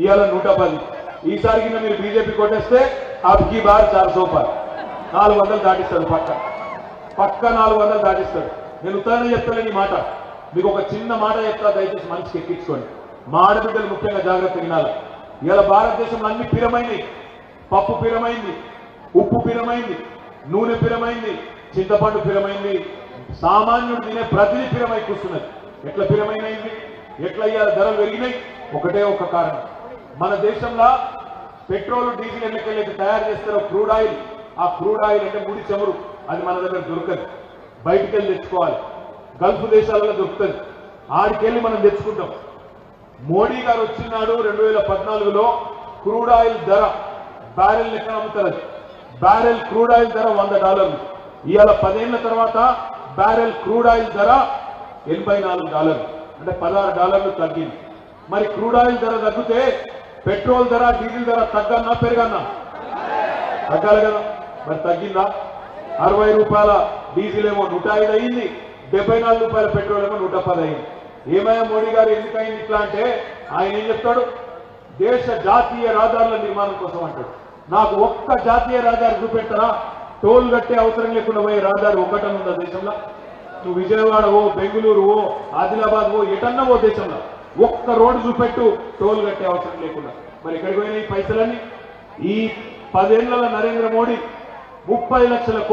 ఇవాళ నూట పది. ఈసారి కింద మీరు బీజేపీ కొట్టేస్తే అబ్కి బార్ చార్ సోపార్ నాలుగు వందలు దాటిస్తాడు పక్క. పక్క నాలుగు వందలు దాటిస్తాడు. నేను ఉత్తరాన్ని చెప్తాను ఈ మాట. మీకు ఒక చిన్న మాట చెప్తా దయచేసి మనిషికి ఎక్కించుకోండి. మా ఆడబిడ్డలు ముఖ్యంగా జాగ్రత్త వినాలి. ఇలా భారతదేశంలో అన్ని పిరమైంది. పప్పు పిరమైంది. ఉప్పు పిరమైంది. నూనె పిరమైంది. చింతపండు పిరమైంది. సామాన్యుడు తినే ప్రతిదీ పిరమై కూర్చున్నది. ఎట్లా పిరమైనది ఎట్లా ఇవాళ ధరలు పెరిగినాయి? ఒకటే ఒక కారణం. మన దేశంలో పెట్రోల్ డీజిల్ ఎన్నికలైతే తయారు చేస్తారో క్రూడ్ ఆయిల్ ఆ క్రూడ్ ఆయిల్ అంటే ముడి చమురు. అది మన దగ్గర దొరకదు. బయటికి వెళ్ళి తెచ్చుకోవాలి. గల్ఫ్ దేశాలలో దొరుకుతుంది. ఆడికెళ్ళి మనం తెచ్చుకుంటాం. మోడీ గారు వచ్చినాడు రెండు వేల పద్నాలుగులో. క్రూడ్ ఆయిల్ ధర బ్యారెల్ లెక్క అమ్ముతారు బ్యారెల్ క్రూడ్ ఆయిల్ ధర వంద డాలర్లు. ఇవాళ పదేళ్ళ తర్వాత బ్యారెల్ క్రూడ్ ఆయిల్ ధర ఎనభై నాలుగు డాలర్లు. అంటే పదహారు డాలర్లు తగ్గింది. మరి క్రూడ్ ఆయిల్ ధర తగ్గితే పెట్రోల్ ధర డీజిల్ ధర తగ్గన్నా పెరగన్నా? తగ్గాలి కదా. మరి తగ్గిందా? అరవై రూపాయల డీజిల్ ఏమో నూట ఐదు అయింది డెబ్బై నాలుగు రూపాయల పెట్రోల్ ఏమో నూట పది అయింది. ఏమయ్యా మోడీ గారు ఎందుకయింది ఇట్లా అంటే ఆయన ఏం చెప్తాడు? దేశ జాతీయ రహదారుల నిర్మాణం కోసం అంటాడు. నాకు ఒక్క జాతీయ రహదారి చూపెట్టరా? టోల్ కట్టే అవసరం లేకుండా పోయే రహదారి ఒక్కటం దేశంలో? నువ్వు విజయవాడ ఓ బెంగళూరు ఓ ఆదిలాబాద్ ఓ ఎటన్నా ఓ దేశంలో. ఒక్క రోడ్డు చూపెట్టు టోల్ కట్టే అవసరం లేకుండా. మరి ఎక్కడికి పోయినాయి ఈ పైసలన్నీ? ఈ పదేళ్ళ నరేంద్ర మోడీ ముప్పై లక్షల